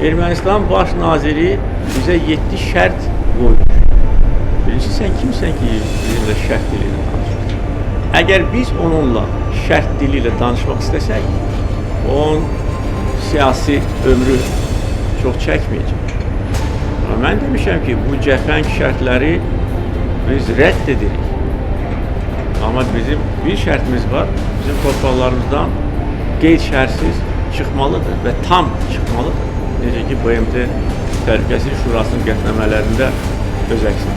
Ermənistan baş naziri bizə 7 şərt qoymuş. Birincisi sən kimsən ki, bizimlə şərt dili ilə danışırsan? Əgər biz onunla şərt dili ilə danışmaq istəsək, onun siyasi ömrü çox çəkməyəcək. Amma mən demişəm ki, bu cəfəng şərtləri biz rədd edirik. Amma bizim bir şərtimiz var. Bizim torpaqlarımızdan qeyd-şərtsiz çıxmalıdır və tam çıxmalıdır. Necə ki, BMT Təhlükəsizlik Şurasının qətnamələrində öz əksini.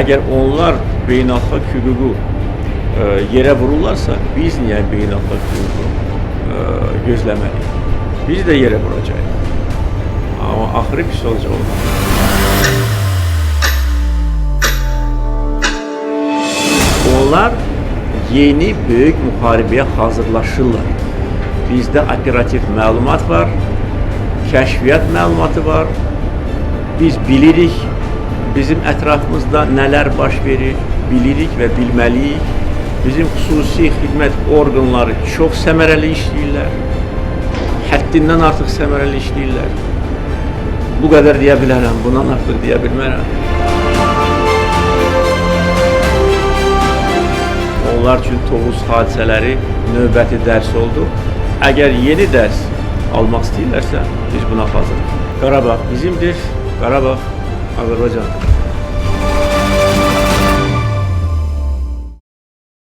Əgər onlar beynəlxalq hüququ e, yerə vururlarsa, biz niyə beynəlxalq hüququ e, gözləməliyik? Biz də yerə vuracağıq. Amma axırı pis olacaq onlar. Onlar yeni böyük müharibəyə hazırlaşırlar. Bizdə operativ məlumat var, kəşfiyyat məlumatı var. Biz bilirik bizim ətrafımızda nələr baş verir, bilirik və bilməliyik. Bizim xüsusi xidmət orqanları çox səmərəli işləyirlər. Həddindən artıq səmərəli işləyirlər. Bu qədər deyə bilərəm, bundan artıq deyə bilmərəm. Onlar üçün Tovuz hadisələri növbəti dərs oldu. Əgər yeni dərs almaq istəyirlərsə, biz buna hazırıq. Qarabağ bizimdir, Qarabağ Azərbaycandır.